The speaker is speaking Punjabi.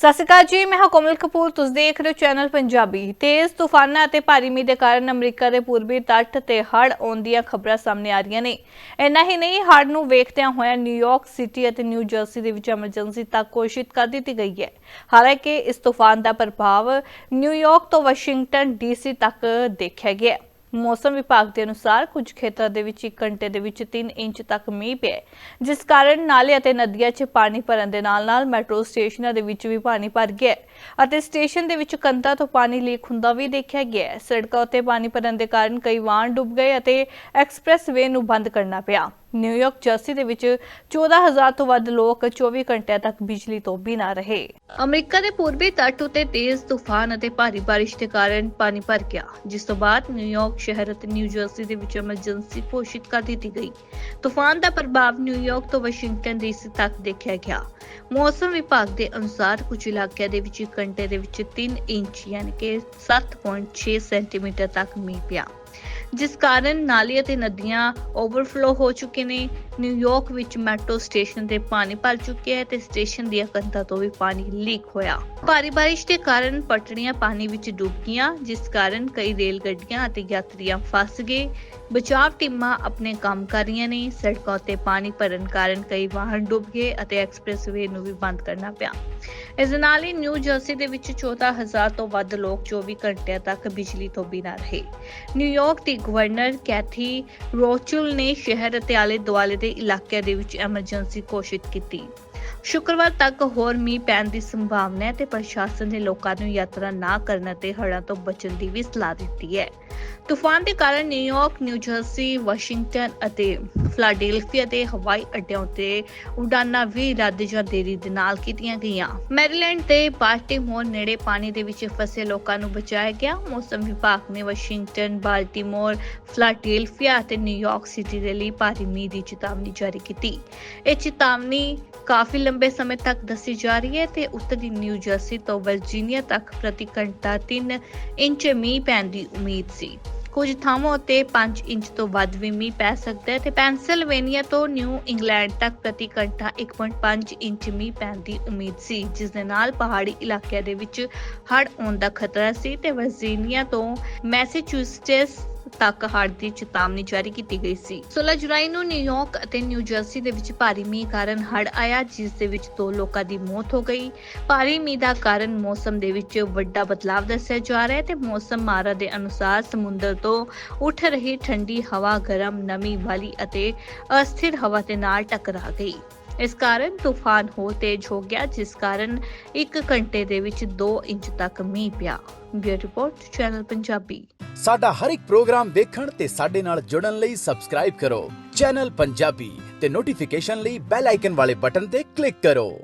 ਸਤਿ ਸ਼੍ਰੀ ਅਕਾਲ ਜੀ, ਮੈਂ ਹਾਂ ਕੋਮਲ ਕਪੂਰ। ਤੁਸੀਂ ਦੇਖ ਰਹੇ ਹੋ ਚੈਨਲ ਪੰਜਾਬੀ। ਤੇਜ਼ ਤੂਫਾਨਾਂ ਅਤੇ ਭਾਰੀ ਮੀਂਹ ਦੇ ਕਾਰਨ ਅਮਰੀਕਾ ਦੇ ਪੂਰਬੀ ਤੱਟ ਤੇ ਹੜ੍ਹ ਆਉਣ ਦੀਆਂ ਖਬਰਾਂ ਸਾਹਮਣੇ ਆ ਰਹੀਆਂ ਨੇ। ਇੰਨਾ ਹੀ ਨਹੀਂ, ਹੜ੍ਹ ਨੂੰ ਵੇਖਦਿਆਂ ਹੋਇਆ ਨਿਊਯਾਰਕ ਸਿਟੀ ਅਤੇ ਨਿਊ ਜਰਸੀ ਦੇ ਵਿੱਚ ਐਮਰਜੈਂਸੀ ਤੱਕ ਘੋਸ਼ਿਤ ਕਰ ਦਿੱਤੀ ਗਈ ਹੈ। ਹਾਲਾਂਕਿ ਇਸ ਤੂਫਾਨ ਦਾ ਪ੍ਰਭਾਵ ਨਿਊਯਾਰਕ ਤੋਂ ਵਾਸ਼ਿੰਗਟਨ ਡੀਸੀ ਤੱਕ ਦੇਖਿਆ ਗਿਆ ਮੌਸਮ ਵਿਭਾਗ ਦੇ ਅਨੁਸਾਰ ਕੁਝ ਖੇਤਰਾਂ ਦੇ ਵਿੱਚ 1 ਘੰਟੇ ਦੇ ਵਿੱਚ 3 ਇੰਚ ਤੱਕ ਮੀਂਹ ਪਿਆ ਜਿਸ ਕਾਰਨ ਨਾਲੇ ਅਤੇ ਨਦੀਆਂ 'ਚ ਪਾਣੀ ਭਰਨ ਦੇ ਨਾਲ-ਨਾਲ ਮੈਟਰੋ ਸਟੇਸ਼ਨਾਂ ਦੇ ਵਿੱਚ ਵੀ ਪਾਣੀ ਭਰ ਗਿਆ ਅਤੇ ਸਟੇਸ਼ਨ ਦੇ ਵਿੱਚ ਕੰਧਾਂ ਤੋਂ ਪਾਣੀ ਲੀਕ ਹੁੰਦਾ ਵੀ ਦੇਖਿਆ ਗਿਆ ਸੜਕਾਂ ਉੱਤੇ ਪਾਣੀ ਭਰਨ ਦੇ ਕਾਰਨ ਕਈ ਵਾਹਨ ਡੁੱਬ ਗਏ ਅਤੇ ਐਕਸਪ੍ਰੈਸ ਐਕਸਪ੍ਰੈਸਵੇ ਨੂੰ ਬੰਦ ਕਰਨਾ ਪਿਆ। ਨਿਊਯਾਰਕ ਜਰਸੀ ਦੇ ਵਿੱਚ 14000 ਤੋਂ ਵੱਧ ਲੋਕ 24 ਘੰਟਿਆਂ ਤੱਕ ਬਿਜਲੀ ਤੋਂ ਬਿਨਾਂ ਰਹੇ। ਅਮਰੀਕਾ ਦੇ ਪੂਰਬੀ ਤੱਟ ਉਤੇ ਤੇਜ਼ ਤੂਫਾਨ ਅਤੇ ਭਾਰੀ ਬਾਰਿਸ਼ ਦੇ ਕਾਰਨ ਪਾਣੀ ਭਰ ਗਿਆ, ਜਿਸ ਤੋਂ ਬਾਅਦ ਨਿਊਯਾਰਕ ਸ਼ਹਿਰ ਅਤੇ ਨਿਊ ਜਰਸੀ ਦੇ ਵਿੱਚ ਐਮਰਜੈਂਸੀ ਘੋਸ਼ਿਤ ਕਰ ਦਿੱਤੀ ਗਈ। ਤੂਫਾਨ ਦਾ ਪ੍ਰਭਾਵ ਨਿਊਯਾਰਕ ਤੋਂ ਵਾਸ਼ਿੰਗਟਨ ਡੀਸੀ ਤੱਕ ਦੇਖਿਆ ਗਿਆ। ਮੌਸਮ ਵਿਭਾਗ ਦੇ ਅਨੁਸਾਰ ਕੁਝ ਇਲਾਕਿਆਂ ਦੇ ਵਿੱਚ ਇੱਕ ਘੰਟੇ ਦੇ ਵਿੱਚ 3 ਇੰਚ, ਯਾਨੀ ਕਿ 7.6 ਸੈਂਟੀਮੀਟਰ ਤੱਕ ਮੀਂਹ ਪਿਆ। ਜਿਸ ਕਾਰਨ ਨਾਲੇ ਅਤੇ ਨਦੀਆਂ ਓਵਰਫਲੋ ਹੋ ਚੁੱਕੇ ਨੇ। ਨਿਊਯਾਰਕ ਵਿੱਚ ਮੈਟਰੋ ਸਟੇਸ਼ਨ ਤੇ ਪਾਣੀ ਭਰ ਚੁੱਕਿਆ ਹੈ ਤੇ ਸਟੇਸ਼ਨ ਦੀਆਂ ਕੰਧਾਂ ਤੋਂ ਵੀ ਪਾਣੀ ਲੀਕ ਹੋਇਆ। ਭਾਰੀ ਬਾਰਿਸ਼ ਦੇ ਕਾਰਨ ਪਟੜੀਆਂ ਪਾਣੀ ਵਿੱਚ ਡੁੱਬ ਗਈਆਂ, ਜਿਸ ਕਾਰਨ ਕਈ ਰੇਲ ਗੱਡੀਆਂ ਅਤੇ ਯਾਤਰੀਆਂ ਫਸ ਗਏ। ਬਚਾਵ ਟੀਮਾਂ ਆਪਣੇ ਕੰਮ ਕਰ ਰਹੀਆਂ ਨੇ। ਸੜਕਾਂ ਉੱਤੇ ਪਾਣੀ ਭਰਨ ਕਾਰਨ ਕਈ ਵਾਹਨ ਡੁੱਬ ਗਏ ਅਤੇ ਐਕਸਪ੍ਰੈਸਵੇ ਨੂੰ ਵੀ ਬੰਦ ਕਰਨਾ ਪਿਆ। ਇਸ ਦੇ ਨਾਲ ਹੀ ਨਿਊ ਜਰਸੀ ਦੇ ਵਿੱਚ 14000 ਤੋਂ ਵੱਧ ਲੋਕ 24 ਘੰਟਿਆਂ ਤੱਕ ਬਿਜਲੀ ਤੋਂ ਬਿਨਾਂ ਰਹੇ। ਨਿਊਯਾਰਕ ਦੀ ਗਵਰਨਰ ਕੈਥੀ ਰੋਚੁਲ ਨੇ ਸ਼ਹਿਰ ਅਤੇ ਆਲੇ ਦੁਆਲੇ ਦੇ ਇਲਾਕਿਆਂ ਦੇ ਵਿੱਚ ਐਮਰਜੈਂਸੀ ਘੋਸ਼ਿਤ ਕੀਤੀ। ਸ਼ੁੱਕਰਵਾਰ ਤੱਕ ਹੋਰ ਮੀਂਹ ਪੈਣ ਦੀ ਸੰਭਾਵਨਾ ਹੈ ਤੇ ਪ੍ਰਸ਼ਾਸਨ ਨੇ ਲੋਕਾਂ ਨੂੰ ਯਾਤਰਾ ਨਾ ਕਰਨ ਅਤੇ ਹੜ੍ਹਾਂ ਤੋਂ ਬਚਣ ਦੀ ਵੀ ਸਲਾਹ ਦਿੱਤੀ ਹੈ ਤੂਫਾਨ ਦੇ ਕਾਰਨ New York, New Jersey, Washington ਅਤੇ ਫਿਲਾਡੈਲਫੀਆ ਦੇ ਹਵਾਈ ਅੱਡਿਆਂ ਉੱਤੇ ਉਡਾਨਾਂ ਵੀ ਰੱਦ ਜਾਂ ਦੇਰੀ ਦੇ ਨਾਲ ਕੀਤੀਆਂ ਗਈਆਂ। ਮੈਰੀਲੈਂਡ ਦੇ ਬਾਲਟਿਮੋਰ ਨੇੜੇ ਪਾਣੀ ਦੇ ਵਿੱਚ ਫਸੇ ਲੋਕਾਂ ਨੂੰ ਬਚਾਇਆ ਗਿਆ। ਮੌਸਮ ਵਿਭਾਗ ਨੇ ਵਾਸ਼ਿੰਗਟਨ, ਬਾਲਟਿਮੋਰ, ਫਿਲਾਡੈਲਫੀਆ ਅਤੇ ਨਿਊਯਾਰਕ ਸਿਟੀ ਦੇ ਲਈ ਭਾਰੀ ਮੀਂਹ ਦੀ ਚੇਤਾਵਨੀ ਜਾਰੀ ਕੀਤੀ। ਇਹ ਚੇਤਾਵਨੀ ਕਾਫੀ ਲੰਬੇ ਸਮੇਂ ਤੱਕ ਦੱਸੀ ਜਾ ਰਹੀ ਹੈ ਤੇ ਉੱਤਰੀ ਨਿਊ ਜਰਸੀ ਤੋਂ ਵਰਜੀਨੀਆ ਤੱਕ ਪ੍ਰਤੀ ਘੰਟਾ 3 ਇੰਚ ਮੀਂਹ ਪੈਣ ਦੀ ਉਮੀਦ ਸੀ। ਕੁਝ ਥਾਵਾਂ ਉੱਤੇ 5 ਇੰਚ ਤੋਂ ਵੱਧ ਵੀ ਮੀਂਹ ਪੈ ਸਕਦਾ ਹੈ ਤੇ ਪੈਂਸਿਲਵੇਨੀਆ ਤੋਂ ਨਿਊ ਇੰਗਲੈਂਡ ਤੱਕ ਪ੍ਰਤੀ ਘੰਟਾ 1.5 ਇੰਚ ਮੀਂਹ ਪੈਣ ਦੀ ਉਮੀਦ ਸੀ, ਜਿਸ ਦੇ ਨਾਲ ਪਹਾੜੀ ਇਲਾਕਿਆਂ ਦੇ ਵਿੱਚ ਹੜ੍ਹ ਆਉਣ ਦਾ ਖਤਰਾ ਸੀ ਤੇ ਵਰਜੀਨੀਆ ਤੋਂ ਮੈਸੇਚਿਉਸੇਟਸ ਤੱਕ ਹੜ੍ਹ ਦੀ ਚੇਤਾਵਨੀ ਜਾਰੀ ਕੀਤੀ ਗਈ ਸੀ। 16 ਜੁਲਾਈ ਨੂੰ ਨਿਊਯਾਰਕ ਅਤੇ ਨਿਊ ਜਰਸੀ ਦੇ ਵਿੱਚ ਭਾਰੀ ਮੀਂਹ ਕਾਰਨ ਹੜ੍ਹ ਆਇਆ, ਜਿਸ ਦੇ ਵਿੱਚ ਦੋ ਲੋਕਾਂ ਦੀ ਮੌਤ ਹੋ ਗਈ। ਭਾਰੀ ਮੀਂਹ ਦਾ ਕਾਰਨ ਮੌਸਮ ਦੇ ਵਿੱਚ ਵੱਡਾ ਬਦਲਾਅ ਦੱਸਿਆ ਜਾ ਰਿਹਾ ਹੈ ਤੇ ਮੌਸਮ ਮਾਰਾ ਦੇ ਅਨੁਸਾਰ ਸਮੁੰਦਰ ਤੋਂ ਉੱਠ ਰਹੀ ਠੰਡੀ ਹਵਾ ਗਰਮ, ਨਮੀ ਵਾਲੀ ਅਤੇ ਅਸਥਿਰ ਹਵਾ ਦੇ ਨਾਲ ਟਕਰਾ ਗਈ। ਇਸ ਕਾਰਨ ਤੂਫਾਨ ਹੋ ਤੇਜ਼ ਹੋ ਗਿਆ, ਜਿਸ ਕਾਰਨ 1 ਘੰਟੇ ਦੇ ਵਿੱਚ 2 ਇੰਚ ਤੱਕ ਮੀਂਹ ਪਿਆ। Bureau report, channel Punjabi. ਸਾਡਾ ਹਰ ਇੱਕ ਪ੍ਰੋਗਰਾਮ ਦੇਖਣ ਤੇ ਸਾਡੇ ਨਾਲ ਜੁੜਨ ਲਈ ਸਬਸਕ੍ਰਾਈਬ ਕਰੋ। ਚੈਨਲ ਪੰਜਾਬੀ ਤੇ ਨੋਟੀਫਿਕੇਸ਼ਨ ਲਈ ਬੈਲ ਆਈਕਨ ਵਾਲੇ ਬਟਨ ਤੇ ਕਲਿੱਕ ਕਰੋ।